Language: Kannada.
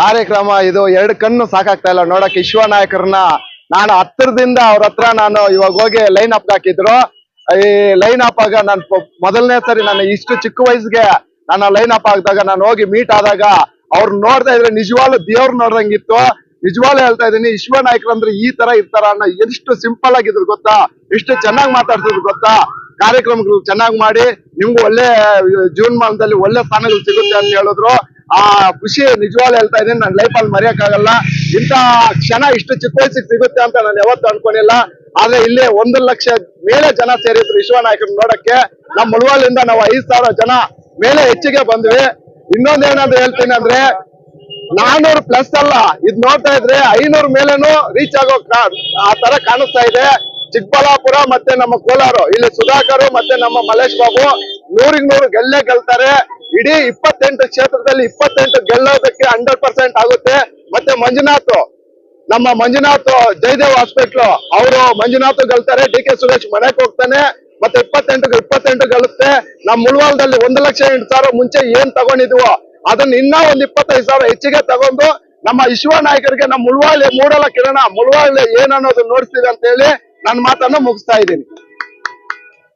ಕಾರ್ಯಕ್ರಮ ಇದು ಎರಡು ಕಣ್ಣು ಸಾಕಾಗ್ತಾ ಇಲ್ಲ. ನೋಡಕ್ ವಿಶ್ವ ನಾಯಕರನ್ನ ನಾನು ಹತ್ತಿರದಿಂದ ಅವ್ರ ಹತ್ರ ನಾನು ಇವಾಗ ಹೋಗಿ ಲೈನ್ ಅಪ್ ಹಾಕಿದ್ರು. ಈ ಲೈನ್ ಅಪ್ ಆಗ ನಾನು ಮೊದಲನೇ ಸರಿ ನಾನು ಇಷ್ಟು ಚಿಕ್ಕ ವಯಸ್ಸಿಗೆ ನಾನು ಲೈನ್ ಅಪ್ ಆಗಿದಾಗ ನಾನು ಹೋಗಿ ಮೀಟ್ ಆದಾಗ ಅವ್ರು ನೋಡ್ತಾ ಇದ್ರೆ ನಿಜವಾಗ್ಲು ದೇವ್ರು ನೋಡ್ದಂಗಿತ್ತು. ನಿಜವಾಗ್ಲೂ ಹೇಳ್ತಾ ಇದ್ದೀನಿ, ವಿಶ್ವ ನಾಯಕರು ಅಂದ್ರೆ ಈ ತರ ಇರ್ತಾರ ಅನ್ನೋ ಎಷ್ಟು ಸಿಂಪಲ್ ಆಗಿದ್ರು ಗೊತ್ತಾ? ಎಷ್ಟು ಚೆನ್ನಾಗಿ ಮಾತಾಡ್ತಿದ್ರು ಗೊತ್ತಾ? ಕಾರ್ಯಕ್ರಮಗಳು ಚೆನ್ನಾಗಿ ಮಾಡಿ, ನಿಮ್ಗೂ ಒಳ್ಳೆ ಜೂನ್ ಮಾಸದಲ್ಲಿ ಒಳ್ಳೆ ಸ್ಥಾನಗಳು ಸಿಗುತ್ತೆ ಅಂತ ಹೇಳಿದ್ರು. ಆ ಖುಷಿ ನಿಜವಾಗ್ಲೂ ಹೇಳ್ತಾ ಇದೀನಿ ನನ್ನ ಲೈಫಲ್ಲಿ ಮರೆಯಕ್ಕಾಗಲ್ಲ. ಇಂತ ಕ್ಷಣ ಇಷ್ಟು ಚಿಕ್ಕ ವಯಸ್ಸಿಗೆ ಸಿಗುತ್ತೆ ಅಂತ ನಾನು ಯಾವತ್ತೂ ಅನ್ಕೊಂಡಿಲ್ಲ. ಆದ್ರೆ ಇಲ್ಲಿ ಒಂದು ಲಕ್ಷ ಮೇಲೆ ಜನ ಸೇರಿದ್ರು ವಿಶ್ವನಾಯಕನ ನೋಡಕ್ಕೆ. ನಮ್ಮ ಮುಳುವಾಲಿಂದ ನಾವು ಐದ್ ಸಾವಿರ ಜನ ಮೇಲೆ ಹೆಚ್ಚಿಗೆ ಬಂದ್ವಿ. ಇನ್ನೊಂದೇನಾದ್ರು ಹೇಳ್ತೀನಿ ಅಂದ್ರೆ, ನಾನೂರು ಪ್ಲಸ್ ಅಲ್ಲ. ಇದ್ ನೋಡ್ತಾ ಇದ್ರೆ ಐನೂರು ಮೇಲೆನೂ ರೀಚ್ ಆಗೋ ಆ ತರ ಕಾಣಿಸ್ತಾ ಇದೆ. ಚಿಕ್ಕಬಳ್ಳಾಪುರ ಮತ್ತೆ ನಮ್ಮ ಕೋಲಾರ, ಇಲ್ಲಿ ಸುಧಾಕರ್ ಮತ್ತೆ ನಮ್ಮ ಮಲೇಶ್ ಬಾಬು. ನೂರಿಗೆ ನೂರು ಗೆಲ್ಲೇ ಗೆಲ್ತಾರೆ. ಇಡೀ ಇಪ್ಪತ್ತೆಂಟು ಕ್ಷೇತ್ರದಲ್ಲಿ ಇಪ್ಪತ್ತೆಂಟು ಗೆಲ್ಲೋದಕ್ಕೆ ಹಂಡ್ರೆಡ್ ಪರ್ಸೆಂಟ್ ಆಗುತ್ತೆ. ಮತ್ತೆ ಮಂಜುನಾಥ್, ನಮ್ಮ ಮಂಜುನಾಥ್ ಜಯದೇವ್ ಹಾಸ್ಪಿಟ್ಲು ಅವರು ಮಂಜುನಾಥ್ ಗೆಲ್ತಾರೆ. ಡಿ ಕೆ ಸುರೇಶ್ ಮನೆಗೆ ಹೋಗ್ತಾನೆ. ಮತ್ತೆ ಇಪ್ಪತ್ತೆಂಟು ಇಪ್ಪತ್ತೆಂಟು ಗೆಲ್ಲುತ್ತೆ. ನಮ್ಮ ಮುಳ್ವಾಲ್ದಲ್ಲಿ ಒಂದು ಲಕ್ಷ ಎಂಟು ಸಾವಿರ ಮುಂಚೆ ಏನ್ ತಗೊಂಡಿದ್ವು, ಅದನ್ನ ಇನ್ನ ಒಂದ್ ಇಪ್ಪತ್ತೈದು ಸಾವಿರ ಹೆಚ್ಚಿಗೆ ತಗೊಂಡು ನಮ್ಮ ವಿಶ್ವ ನಾಯಕರಿಗೆ ನಮ್ಮ ಮುಳ್ವಾಳಿ ಮೂಡಲ ಕಿರಣ ಮುಳ್ವಾಳಿ ಏನ್ ಅನ್ನೋದು ನೋಡ್ತೀವಿ ಅಂತ ಹೇಳಿ ನನ್ನ ಮಾತನ್ನ ಮುಗಿಸ್ತಾ ಇದ್ದೀನಿ.